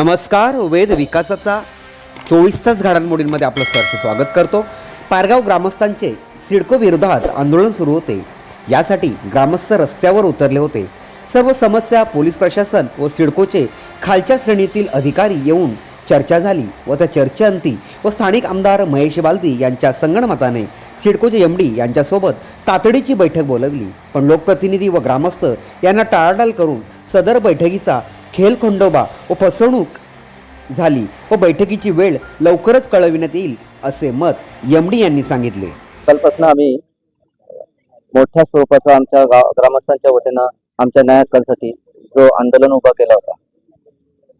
नमस्कार वेद विकासाचा चोवीस तास घडामोडींमध्ये आपलं सहर्ष स्वागत करतो. पारगाव ग्रामस्थांचे सिडको विरोधात आंदोलन सुरू होते. यासाठी ग्रामस्थ रस्त्यावर उतरले होते. सर्व समस्या पोलीस प्रशासन व सिडकोचे खालच्या श्रेणीतील अधिकारी येऊन चर्चा झाली व त्या चर्चेअंती व स्थानिक आमदार महेश बालदी यांच्या संगणमताने सिडकोचे एम डी यांच्यासोबत तातडीची बैठक बोलवली. पण लोकप्रतिनिधी व ग्रामस्थ यांना टाळाटाळ करून सदर बैठकीचा खेलखंडोबा व फसवणूक झाली व बैठकीची वेळ लवकरच कळविण्यात येईल असे मत यमडी यांनी सांगितले. कालपासून आम्ही मोठ्या स्वरूपाचा आमच्या गाव ग्रामस्थांच्या वतीनं आमच्या न्याय हक्कांसाठी जो आंदोलन उभा केला होता.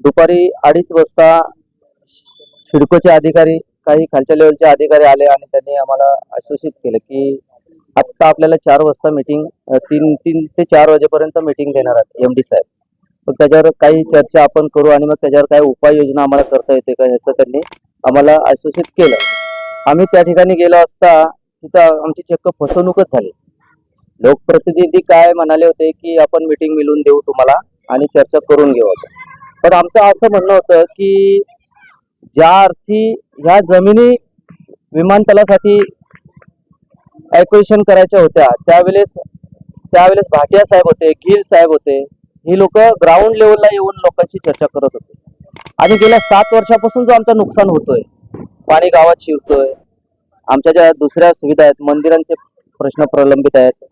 दुपारी अडीच वाजता सिडकोचे अधिकारी काही खालच्या लेवलचे अधिकारी आले आणि त्यांनी आम्हाला आश्वासित केलं की आत्ता आपल्याला चार वाजता मिटिंग तीन तीन ते चार वाजेपर्यंत मिटिंग घेणार आहेत एम डी साहेब. मग त्याच्यावर काही चर्चा आपण करू आणि मग त्याच्यावर काही उपाययोजना आम्हाला करता येते का ह्याचं त्यांनी आम्हाला आश्वासित केलं. आम्ही त्या ठिकाणी गेलो असता तिथं आमची चक्क फसवणूकच झाली. लोकप्रतिनिधी काय म्हणाले होते की आपण मिटिंग मिळवून देऊ तुम्हाला आणि चर्चा करून घेऊ आपण. पण आमचं असं म्हणणं होतं की ज्या अर्थी ह्या जमिनी विमानतळासाठी ॲक्वेशन करायच्या होत्या त्यावेळेस त्यावेळेस भाटिया साहेब होते गिल साहेब होते ही लोक ग्राउंड लेवलला येऊन लोकांची चर्चा करत होते. आणि गेल्या सात वर्षापासून जो आमचा नुकसान होतोय पाणी गावात शिरतोय आमच्या ज्या दुसऱ्या सुविधा आहेत मंदिरांचे प्रश्न प्रलंबित आहेत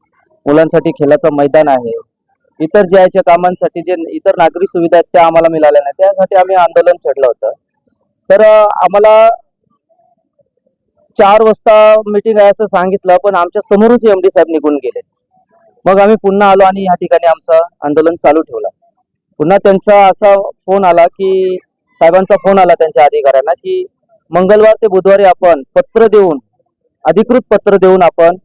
मुलांसाठी खेळाचं मैदान आहे इतर ज्याच्या कामांसाठी जे इतर नागरी सुविधा आहेत त्या आम्हाला मिळाल्या नाही. त्यासाठी आम्ही आंदोलन छेडलं होतं. तर आम्हाला चार वाजता मीटिंग आहे असं सांगितलं पण आमच्या समोरच एम डी साहेब निघून गेले. मग आम्ही पुन्हा आलो आणि या ठिकाणी आमचं आंदोलन चालू ठेवलं. पुन्हा त्यांचा असा फोन आला की साहेबांचा फोन आला त्यांच्या अधिकाऱ्यांना की मंगळवार ते बुधवारी आपण पत्र देऊन अधिकृत पत्र देऊन आपण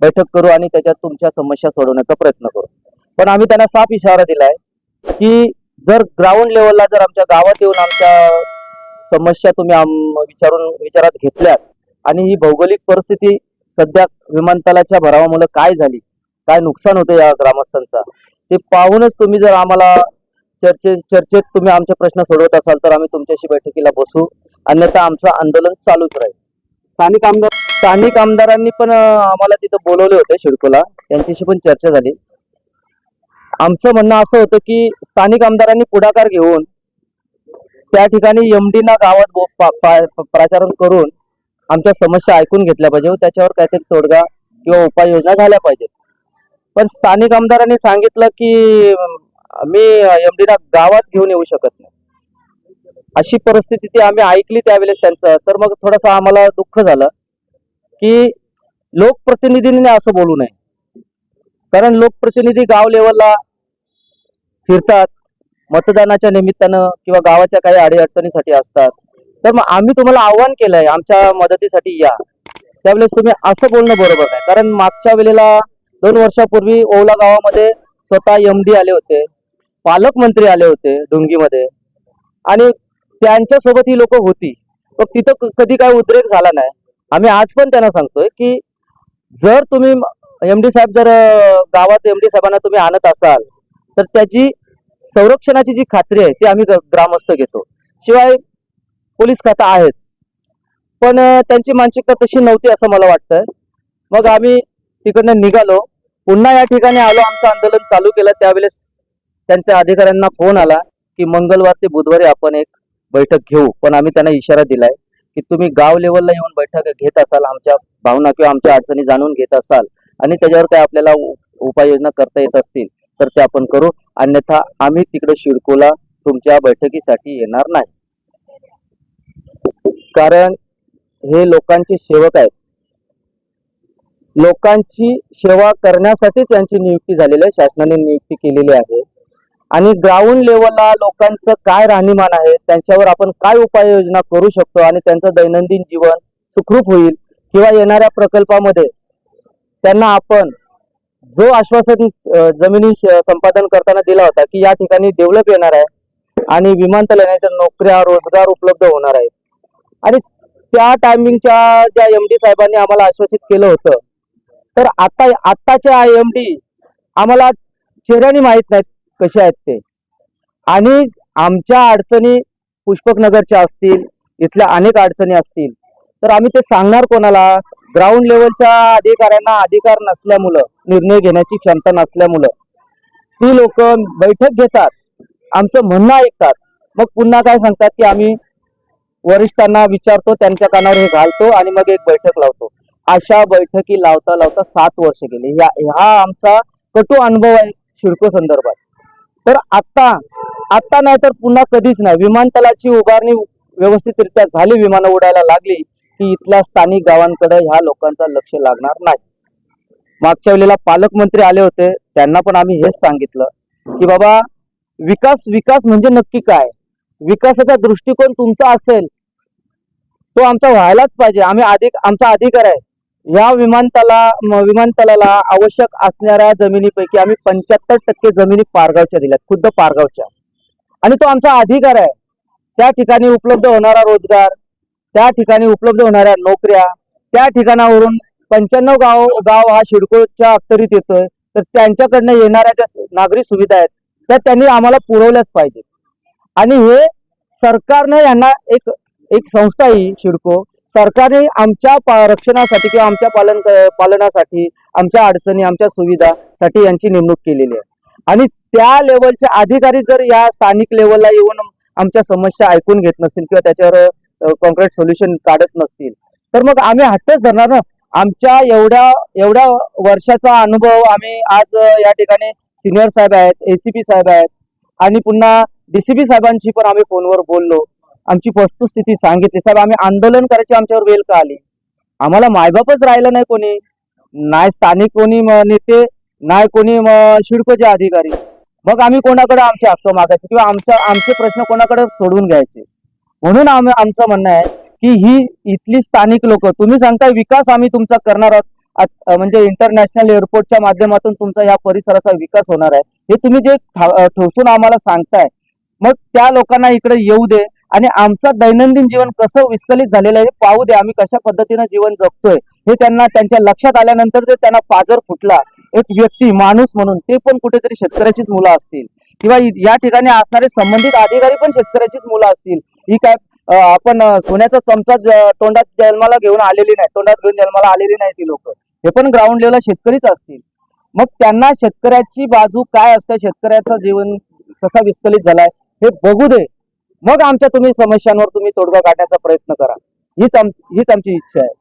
बैठक करू आणि त्याच्यात तुमच्या समस्या सोडवण्याचा प्रयत्न करू. पण आम्ही त्यांना साफ इशारा दिलाय की जर ग्राउंड लेवलला जर आमच्या गावात येऊन आमच्या समस्या तुम्ही आम- विचारून विचारात घेतल्यात आणि ही भौगोलिक परिस्थिती सध्या विमानतळाच्या भरावामुळे काय झाली काय नुकसान होतं या ग्रामस्थांचा? ते पाहूनच तुम्ही जर आम्हाला चर्चे चर्चेत तुम्ही आमचे प्रश्न सोडवत असाल तर आम्ही तुमच्याशी बैठकीला बसू. अन्यथा आमचं आंदोलन चालूच राहील. स्थानिक आमदार स्थानिक आमदारांनी पण आम्हाला तिथं बोलवले होते शिडकोला. त्यांच्याशी पण चर्चा झाली. आमचं म्हणणं असं होतं की स्थानिक आमदारांनी पुढाकार घेऊन त्या ठिकाणी एमडीना गावात प्रचारण करून आमच्या समस्या ऐकून घेतल्या पाहिजे व त्याच्यावर काहीतरी तोडगा किंवा उपाययोजना झाल्या पाहिजेत. पण स्थानिक आमदारांनी सांगितलं की मी एमडीला गावात घेऊन येऊ शकत नाही. अशी परिस्थिती ती आम्ही ऐकली त्यावेळेस त्यांचं. तर मग थोडंसं आम्हाला दुःख झालं की लोकप्रतिनिधींनी असं बोलू नये. कारण लोकप्रतिनिधी गाव लेवलला फिरतात मतदानाच्या निमित्तानं किंवा गावाच्या काही अडीअडचणीसाठी असतात. तर मग आम्ही तुम्हाला आव्हान केलंय आमच्या मदतीसाठी या. त्यावेळेस तुम्ही असं बोलणं बरोबर नाही. कारण मागच्या वेळेला दोन वर्षापूर्वी ओवला गावामध्ये स्वतः एम डी आले होते. पालकमंत्री आले होते डोंगीमध्ये. आणि त्यांच्यासोबत ही लोक होती. पण तिथं कधी काय उद्रेक झाला नाही. आम्ही आज पण त्यांना सांगतोय की जर तुम्ही एम डी साहेब जर गावात एम डी साहेबांना तुम्ही आणत असाल तर त्याची संरक्षणाची जी खात्री आहे ती आम्ही ग्रामस्थ घेतो. शिवाय पोलीस खाता आहेच. पण त्यांची मानसिकता तशी नव्हती असं मला वाटतं मग आम्ही तिकडनं निघालो. पुन्हा या ठिकाणी आलो आमचं आंदोलन चालू केलं. त्यावेळेस त्यांच्या अधिकाऱ्यांना फोन आला की मंगळवार ते बुधवारी आपण एक बैठक घेऊ. पण आम्ही त्यांना इशारा दिलाय की तुम्ही गाव लेवलला येऊन बैठक घेत असाल आमच्या भावना किंवा आमच्या अडचणी जाणून घेत असाल आणि त्याच्यावर काय आपल्याला उपाययोजना करता येत असतील तर ते आपण करू. अन्यथा आम्ही तिकडे शिडकोला तुमच्या बैठकीसाठी येणार नाही. कारण हे लोकांचे सेवक आहेत. लोकांची सेवा करण्यासाठीच यांची नियुक्ती झालेली आहे. शासनाने नियुक्ती केलेली आहे. आणि ग्राउंड लेवलला लोकांचं काय राहणीमान आहे त्यांच्यावर आपण काय उपाययोजना करू शकतो आणि त्यांचं दैनंदिन जीवन सुखरूप होईल किंवा येणाऱ्या प्रकल्पामध्ये त्यांना आपण जो आश्वासन जमिनी संपादन करताना दिला होता की या ठिकाणी डेव्हलप येणार आहे आणि विमानतळ येण्याच्या नोकऱ्या रोजगार उपलब्ध होणार आहे. आणि त्या टायमिंगच्या ज्या एम डी साहेबांनी आम्हाला आश्वासित केलं होतं. तर आता आत्ताच्या एम डी आम्हाला चेहऱ्याने माहीत नाहीत कसे आहेत ते. आणि आमच्या अडचणी पुष्पकनगरच्या असतील इथल्या अनेक अडचणी असतील. तर आम्ही ते सांगणार कोणाला? ग्राउंड लेवलच्या अधिकाऱ्यांना अधिकार नसल्यामुळं निर्णय घेण्याची क्षमता नसल्यामुळं. ती लोक बैठक घेतात आमचं म्हणणं ऐकतात. मग पुन्हा काय सांगतात की आम्ही वरिष्ठांना विचारतो त्यांच्या कानावर हे घालतो आणि मग एक बैठक लावतो. अशा बैठकी लावता लावता सात वर्ष गेले. ह्या हा आमचा कटू अनुभव आहे शिडको संदर्भात. तर आता आता नाही तर पुन्हा कधीच नाही. विमानतळाची उभारणी व्यवस्थितरित्या झाली विमानं उडायला लागली की इथल्या स्थानिक गावांकडे ह्या लोकांचा लक्ष लागणार नाही. मागच्या वेळेला पालकमंत्री आले होते त्यांना पण आम्ही हेच सांगितलं की बाबा विकास विकास म्हणजे नक्की काय? विकासाचा दृष्टिकोन तुमचा असेल तो आमचा व्हायलाच पाहिजे. आम्ही अधिक आमचा अधिकार आहे. या विमानतळा विमानतळाला आवश्यक असणाऱ्या जमिनीपैकी आम्ही पंच्याहत्तर टक्के जमिनी पारगावच्या दिल्यात खुद्द पारगावच्या. आणि तो आमचा अधिकार आहे. त्या ठिकाणी उपलब्ध होणारा रोजगार त्या ठिकाणी उपलब्ध होणाऱ्या नोकऱ्या त्या ठिकाणावरून पंच्याण्णव गाव गाव हा शिडकोच्या अखतरीत येतोय. तर त्यांच्याकडनं येणाऱ्या ज्या नागरी सुविधा आहेत त्या त्यांनी आम्हाला पुरवल्याच पाहिजे आणि हे सरकारनं यांना एक एक संस्था ही शिडको. सरकारने आमच्या रक्षणासाठी किंवा आमच्या पालन पालनासाठी आमच्या अडचणी आमच्या सुविधासाठी यांची नेमणूक केलेली आहे. आणि त्या लेवलचे अधिकारी जर या स्थानिक लेवलला येऊन आमच्या समस्या ऐकून घेत नसतील किंवा त्याच्यावर कॉन्क्रीट सोल्युशन काढत नसतील तर मग आम्ही हट्टच धरणार ना? आमच्या एवढ्या एवढ्या वर्षाचा अनुभव आम्ही आज या ठिकाणी सिनियर साहेब आहेत एसीपी साहेब आहेत आणि पुन्हा डीसीपी साहेबांशी पण आम्ही फोनवर बोललो. आमची वस्तुस्थिती सांगितली. साहेब आम्ही आंदोलन करायची आमच्यावर वेल का आली? आम्हाला मायबापच राहिलं नाही कोणी. नाही स्थानिक कोणी नेते नाही कोणी शिडकोचे अधिकारी. मग आम्ही कोणाकडे आमचे हक्क मागायचे किंवा आमच्या आमचे प्रश्न कोणाकडे सोडवून घ्यायचे? म्हणून आम्ही आमचं म्हणणं आहे की ही इथली स्थानिक लोक तुम्ही सांगताय विकास आम्ही तुमचा करणार आहोत. म्हणजे इंटरनॅशनल एअरपोर्टच्या माध्यमातून तुमचा या परिसराचा विकास होणार आहे. हे तुम्ही जे ठा- ठोसून आम्हाला सांगताय मग त्या लोकांना इकडे येऊ दे. आणि आमचं दैनंदिन जीवन कसं विस्कलित झालेलं आहे हे पाहू दे आम्ही कशा पद्धतीनं जीवन जगतोय. हे त्यांना त्यांच्या लक्षात आल्यानंतर जे त्यांना पाजर फुटला एक व्यक्ती माणूस म्हणून ते पण कुठेतरी शेतकऱ्याचीच मुलं असतील. किंवा या ठिकाणी असणारे संबंधित अधिकारी पण शेतकऱ्याचीच मुलं असतील. ही काय आपण सोन्याचा चमचा तोंडात जन्माला घेऊन आलेली नाही तोंडात घेऊन जन्माला आलेली नाही ती लोक. हे पण ग्राउंड लेवलला शेतकरीच असतील. मग त्यांना शेतकऱ्याची बाजू काय असते? शेतकऱ्याचं जीवन कसा विस्कलित झालाय? हे बघू दे. मग आमच्या तुम्ही समस्यांवर तुम्ही तोडगा काढण्याचा प्रयत्न करा. हीच आम हीच आमची इच्छा आहे.